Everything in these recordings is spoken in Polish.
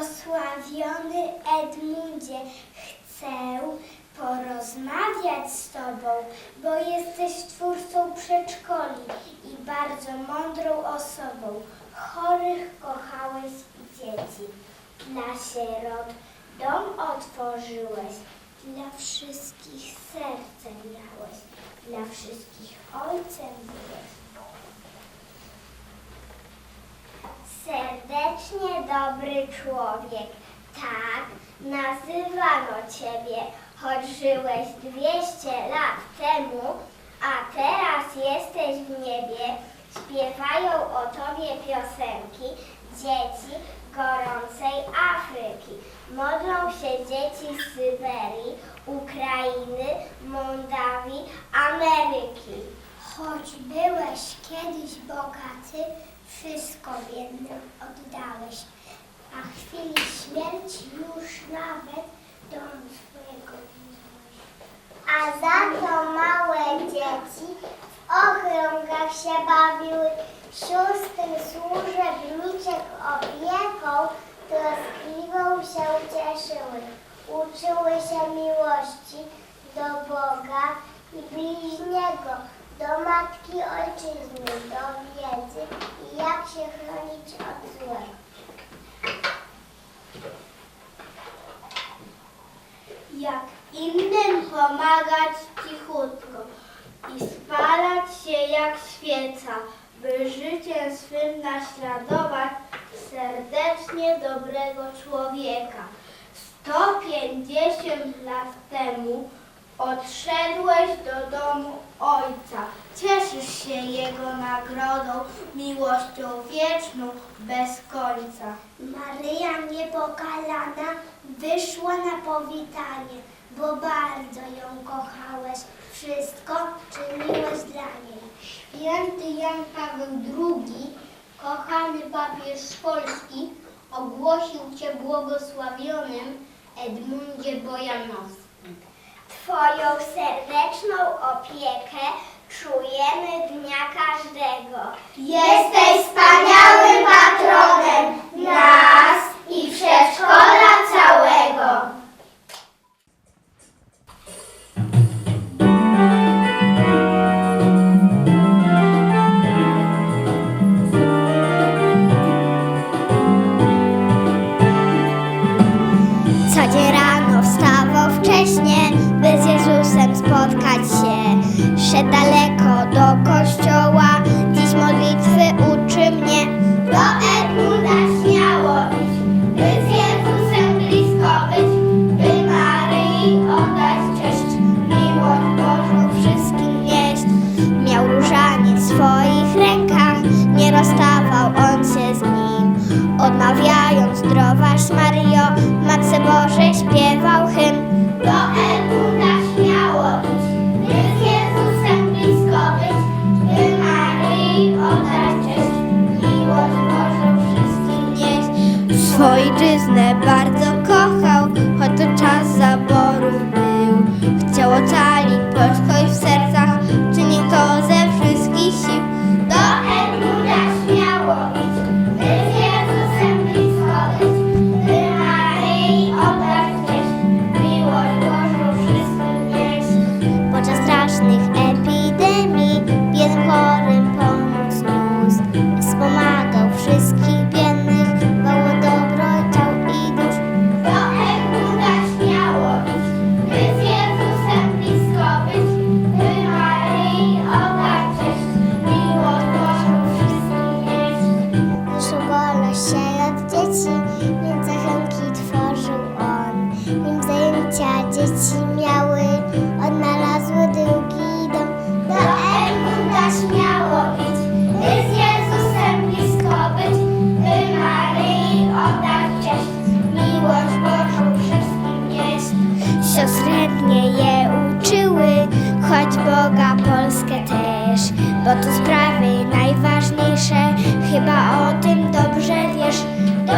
Błogosławiony Edmundzie, chcę porozmawiać z Tobą, bo jesteś twórcą przedszkoli i bardzo mądrą osobą. Chorych kochałeś dzieci. Dla sierot dom otworzyłeś, dla wszystkich serce miałeś, dla wszystkich ojcem byłeś. Serdecznie dobry człowiek, tak nazywano Ciebie, choć żyłeś 200 lat temu, a teraz jesteś w niebie. Śpiewają o Tobie piosenki dzieci gorącej Afryki. Modlą się dzieci z Syberii, Ukrainy, Mołdawii, Ameryki. Choć byłeś kiedyś bogaty, wszystko biednym oddałeś, a w chwili śmierci już nawet dom swojego. A za to małe dzieci w okrągach się bawiły, sióstry służebniczek opieką troskliwą się cieszyły. Uczyły się miłości do Boga i bliźniego, do matki ojczyzny, do wiedzy i jak się chronić od złego. Jak innym pomagać cichutko i spalać się jak świeca, by życiem swym naśladować serdecznie dobrego człowieka. 150 lat temu odszedłeś do domu Ojca. Cieszysz się Jego nagrodą, miłością wieczną, bez końca. Maryja niepokalana wyszła na powitanie, bo bardzo ją kochałeś. Wszystko czyniłeś dla niej. Święty Jan Paweł II, kochany papież Polski, ogłosił Cię błogosławionym Edmundzie Bojanowskim. Twoją serdeczną opiekę czujemy dnia każdego. Jesteś wspaniałym patronem nas i przedszkola całego. Nie rozstawał on się z nim. Odmawiając zdrowaś Maryjo, Matce Bożej śpiewał hymn. Do Edmunda śmiało iść, by z Jezusem blisko być, by Maryi oddać cześć, miłość Bożą wszystkim nieść. Swojczyznę bardzo kochał, choć to czas zaborów był. Chciał ocalić mnie je uczyły, choć Boga Polskę też, bo to sprawy najważniejsze, chyba o tym dobrze wiesz. Do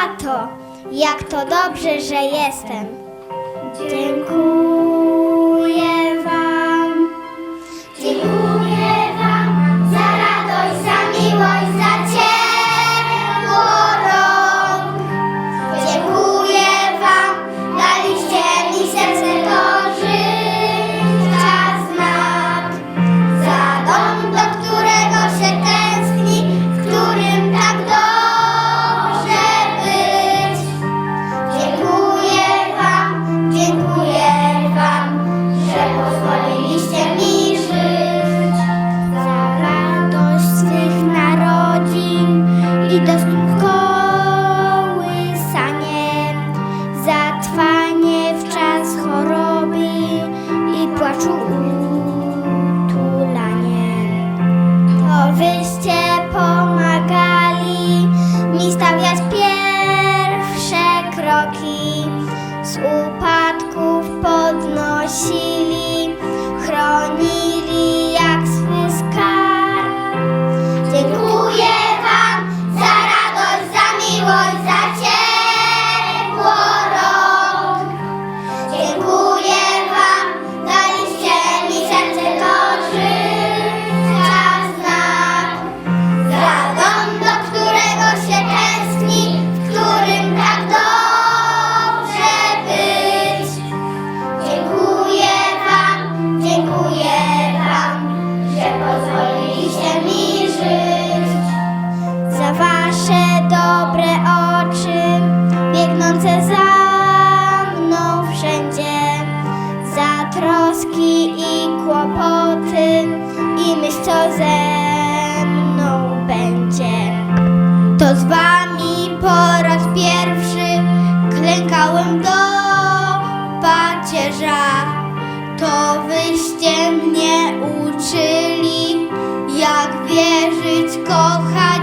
Tato, jak to dobrze, że jestem. Dziękuję. Boryście pomaga. i kłopoty i myśl co ze mną będzie. To z wami po raz pierwszy klękałem do pacierza. To wyście mnie uczyli, jak wierzyć, kochać.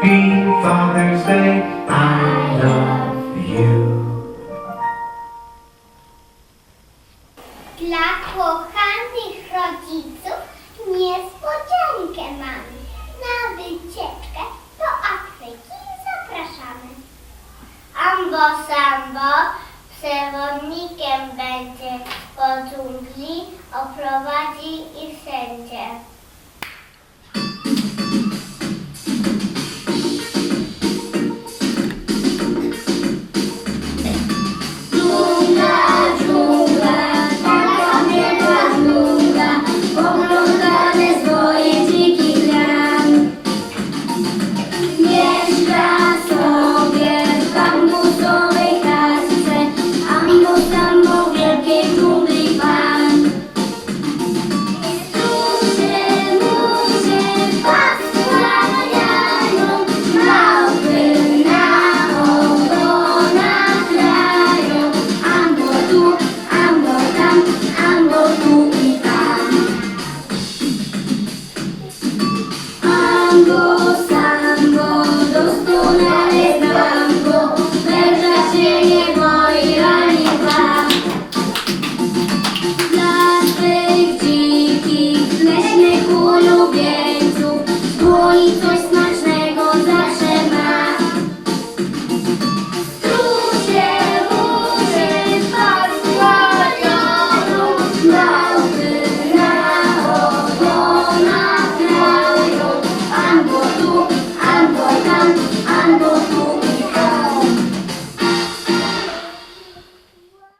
be